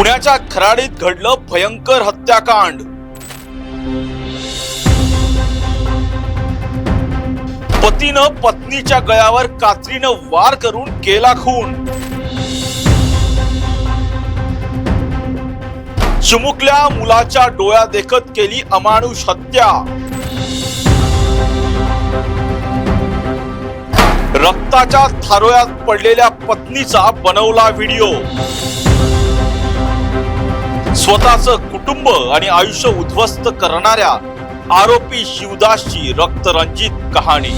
पुण्याच्या खराडीत घडलं भयंकर हत्याकांड. पतीनं पत्नीच्या गळ्यावर कात्रीनं वार करून केला खून. चिमुकल्या मुलाच्या डोळ्या देखत केली अमानुष हत्या. रक्ताच्या थारोळ्यात पडलेल्या पत्नीचा बनवला व्हिडिओ. स्वतःच कुटुंब आणि आयुष्य उद्ध्वस्त करणाऱ्या आरोपी शिवदासची रक्तरंजित कहाणी.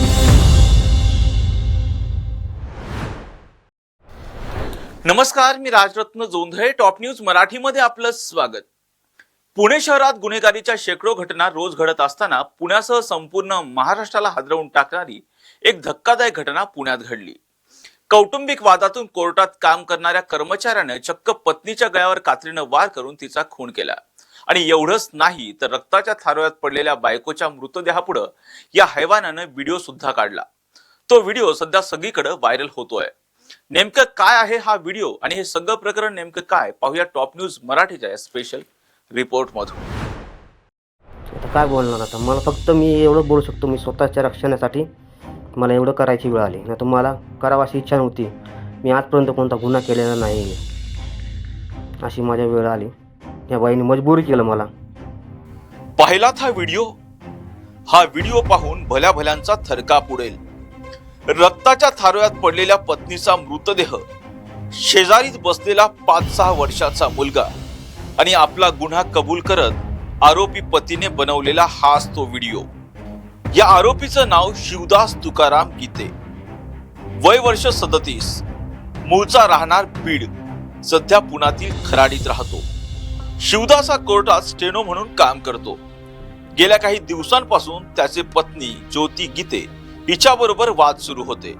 नमस्कार मी राजरत्न जोंधळे टॉप न्यूज मराठीमध्ये आपलं स्वागत. पुणे शहरात गुन्हेगारीच्या शेकडो घटना रोज घडत असताना पुण्यासह संपूर्ण महाराष्ट्राला हादरवून टाकणारी एक धक्कादायक घटना पुण्यात घडली. कौटुंबिक वादातून कोर्टात काम करणाऱ्या कर्मचाऱ्यानं चक्क पत्नीच्या गळ्यावर कात्रीनं वार करून तिचा खून केला. आणि एवढंच नाही तर रक्ताच्या थारोळ्यात पडलेल्या बायकोच्या मृतदेहापुढं या हैवानानं व्हिडिओ सुद्धा काढला. तो व्हिडिओ सध्या सगळीकडे व्हायरल होतोय. नेमकं काय आहे हा व्हिडिओ आणि हे सगळं प्रकरण नेमकं काय? पाहूया टॉप न्यूज मराठीच्या या स्पेशल रिपोर्ट मधून आता काय बोलणार आता? मला फक्त मी एवढं बोलू शकतो मी स्वतःच्या रक्षणासाठी. मला एवढं करायची वेळ आली. नाही तुम्हाला करावं अशी इच्छा नव्हती. मी आजपर्यंत कोणता गुन्हा केलेला नाही. अशी माझ्या वेळ आली. या बाईने मजबुरी केलं मला. पाहिलात हा व्हिडिओ? हा व्हिडिओ पाहून भल्या भल्यांचा थरकाप उडेल. रक्ताच्या थारोळ्यात पडलेल्या पत्नीचा मृतदेह शेजारीच बसलेला पाच सहा वर्षाचा मुलगा आणि आपला गुन्हा कबूल करत आरोपी पतीने बनवलेला हाच तो व्हिडिओ. या आरोपीचं नाव शिवदास तुकाराम गीते. वय वर्ष सदतीस. मूळचा राहणार बीड. सध्या पुण्यातील खराडीत राहतो. शिवदास हा कोर्टात स्टेनो म्हणून काम करतो. गेल्या काही दिवसांपासून त्याचे पत्नी ज्योती गीते हिच्याबरोबर वाद सुरू होते.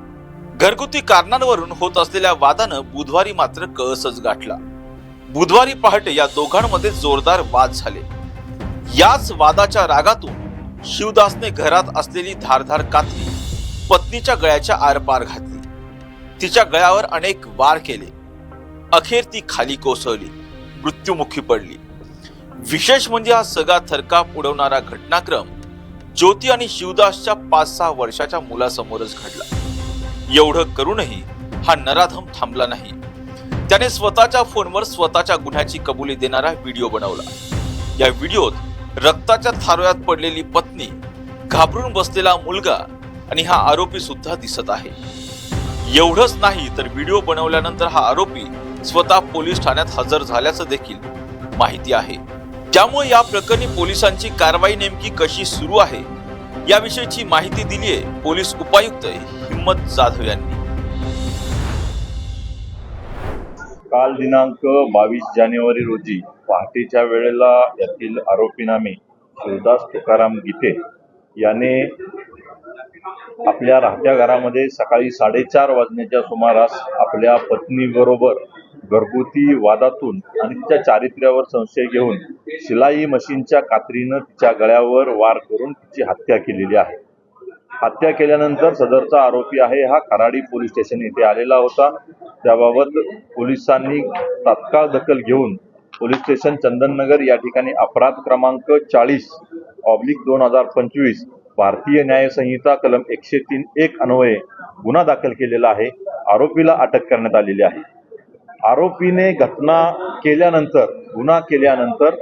घरगुती कारणांवरून होत असलेल्या वादानं बुधवारी मात्र कळसच गाठला. बुधवारी पहाटे या दोघांमध्ये जोरदार वाद झाले. याच वादाच्या रागातून शिवदासने घरात असलेली धारधार कात्री पत्नीच्या गळ्याच्या आरपार घातली. तिच्या गळ्यावर अनेक वार केले. अखेर ती खाली कोसळली. मृत्युमुखी पडली. विशेष म्हणजे हा सगळा थरकाप उडवणारा घटनाक्रम ज्योती आणि शिवदासच्या पाच सहा वर्षाच्या मुलासमोरच घडला. एवढं करूनही हा नराधम थांबला नाही. त्याने स्वतःच्या फोनवर स्वतःच्या गुन्ह्याची कबुली देणारा व्हिडिओ बनवला. या व्हिडिओत रक्ताच्या थारोळ्यात पडलेली पत्नी घाबरून बसलेला मुलगा आणि हा आरोपी सुद्धा दिसत आहे. एवढंच नाही तर व्हिडिओ बनवल्यानंतर हा आरोपी स्वतः पोलीस ठाण्यात हजर झाल्याचं देखील माहिती आहे. त्यामुळे या प्रकरणी पोलिसांची कारवाई नेमकी कशी सुरू आहे याविषयीची माहिती दिलीये पोलीस उपायुक्त हिम्मत जाधव यांनी. काल दिनांक बावीस जानेवारी रोजी पहाटेच्या वेळेला यातील आरोपी नामे शिवदास तुकाराम गीते याने आपल्या राहत्या घरामध्ये सकाळी साडेचार वाजण्याच्या सुमारास आपल्या पत्नीबरोबर घरगुती वादातून आणि तिच्या चारित्र्यावर संशय घेऊन शिलाई मशीनच्या कात्रीनं तिच्या गळ्यावर वार करून तिची हत्या केलेली आहे. हत्या केल्यानंतर सदरचा आरोपी आहे हा खराडी पोलीस स्टेशन येथे आलेला होता. त्याबाबत पोलिसांनी तात्काळ दखल घेऊन पोलीस स्टेशन चंदननगर या ठिकाणी अपराध क्रमांक चाळीस ऑब्लिक दोन हजार पंचवीस भारतीय न्यायसंहिता कलम एकशे तीन एक अन्वये गुन्हा दाखल केलेला आहे. आरोपीला अटक करण्यात आलेली आहे. आरोपीने घटना केल्यानंतर गुन्हा केल्यानंतर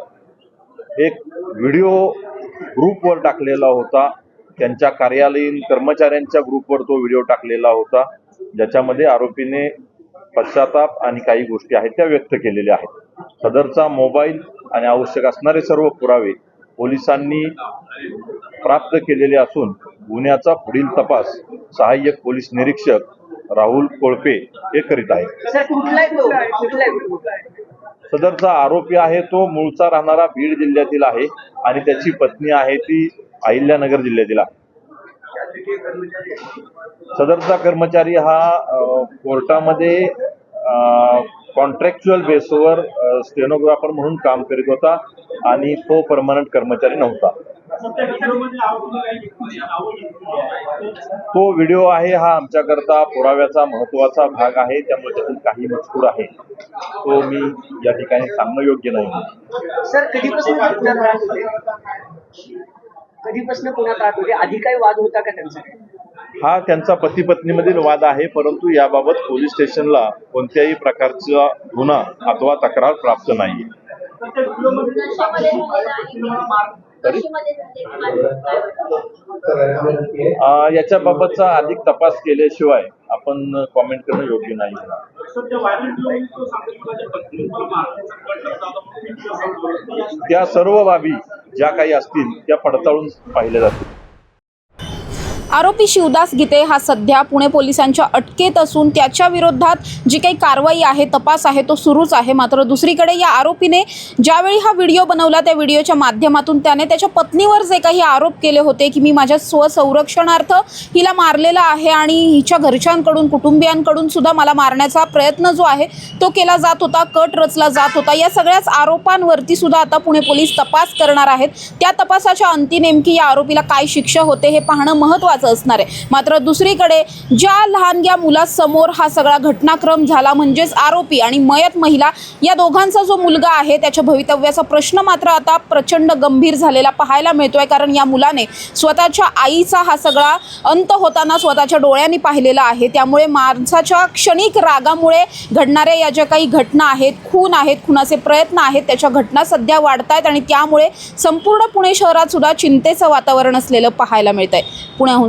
एक व्हिडिओ ग्रुपवर टाकलेला होता. त्यांच्या कार्यालयीन कर्मचाऱ्यांच्या ग्रुपवर तो व्हिडिओ टाकलेला होता. ज्याच्यामध्ये आरोपीने पश्चाताप आणि काही गोष्टी आहेत त्या व्यक्त केलेल्या आहेत. सदरचा मोबाईल आणि आवश्यक असणारे सर्व पुरावे पोलिसांनी प्राप्त केलेले असून गुन्ह्याचा पुढील तपास सहाय्यक पोलीस निरीक्षक राहुल कोळपे हे करीत आहेत. सदरचा आरोपी आहे तो मूळचा राहणारा बीड जिल्ह्यातील आहे आणि त्याची पत्नी आहे ती अहिल्यानगर जिल्ह्यातील आहे. सदरचा कर्मचारी हा कोर्टामध्ये कॉन्ट्रॅक्च्युअल बेसवर स्टेनोग्राफर म्हणून काम करीत होता आणि तो परमनंट कर्मचारी नव्हता. तो व्हिडिओ आहे हा आमच्याकरता पुराव्याचा महत्त्वाचा भाग आहे. त्यामुळे त्यातून काही मजकूर आहे. तो मी या ठिकाणी सांगणं योग्य नाही. सर कधीपासून कधीपासून आधी काही वाद होता का त्यांचा हा त्यांचा पती पत्नीमधील वाद आहे परंतु याबाबत पोलीस स्टेशनला कोणत्याही प्रकारचा गुन्हा अथवा तक्रार प्राप्त नाही याच्या बाबतचा याच्याबाबतचा अधिक तपास केल्याशिवाय आपण कॉमेंट करणं योग्य नाही. त्या सर्व बाबी ज्या काही असतील त्या पडताळून पाहिल्या जातील. आरोपी शिवदास गीते हा सध्या पुणे पोलिसांच्या अटकेत असून त्याच्या विरोधात जी काही कारवाई आहे तपास आहे तो सुरूच आहे. मात्र दुसरीकडे या आरोपीने ज्यावेळी हा व्हिडिओ बनवला त्या व्हिडिओच्या माध्यमातून त्याने त्याच्या पत्नीवर जे काही आरोप केले होते की मी माझ्या स्वसंरक्षणार्थ हिला मारलेला आहे आणि हिच्या घरच्यांकडून कुटुंबियांकडून सुद्धा मला मारण्याचा प्रयत्न जो आहे तो केला जात होता कट रचला जात होता. या सगळ्याच आरोपांवरती सुद्धा आता पुणे पोलीस तपास करणार आहेत. त्या तपासाच्या अंती नेमकी या आरोपीला काय शिक्षा होते हे पाहणं महत्त्वाचं असणार आहे. मात्र दुसरीकडे ज्या लहानग्या मुलासमोर हा सगळा घटनाक्रम झाला म्हणजेच आरोपी आणि मयत महिला या दोघांचा जो मुलगा आहे त्याच्या भवितव्याचा प्रश्न मात्र आता प्रचंड गंभीर झालेला पाहायला मिळतोय. कारण या मुलाने स्वतःच्या आईचा हा सगळा अंत होताना स्वतःच्या डोळ्यांनी पाहिलेला आहे. त्यामुळे माणसाच्या क्षणिक रागामुळे घडणाऱ्या या ज्या काही घटना आहेत खून आहेत खुनाचे प्रयत्न आहेत त्याच्या घटना सध्या वाढत आहेत आणि त्यामुळे संपूर्ण पुणे शहरात सुद्धा चिंतेचं वातावरण असलेलं पाहायला मिळत आहे पुण्याहून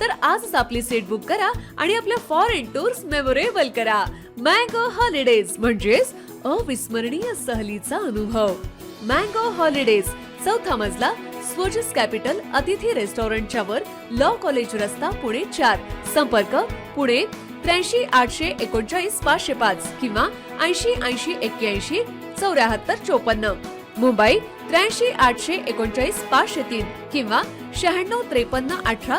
तर आजच आपली सीट बुक करा आणि आपल्या फॉरेन टूर्स मेमोरेबल करा. मँगो हॉलिडेज म्हणजेच अविस्मरणीय सहलीचा अनुभव. मँगो हॉलिडेज चौथा मजला स्वोजस कॅपिटल अतिथी रेस्टॉरंटच्या वर लॉ कॉलेज रस्ता पुणे चार. संपर्क पुणे त्र्याऐंशी आठशे एकोणचाळीस पाचशे पाच किंवा ऐंशी ऐंशी एक्क्याऐंशी चौऱ्याहत्तर चोपन्न. मुंबई त्र्याऐंशी आठशे एकोणचाळीस पाचशे तीन किंवा शहाण्णव त्रेपन्न अठरा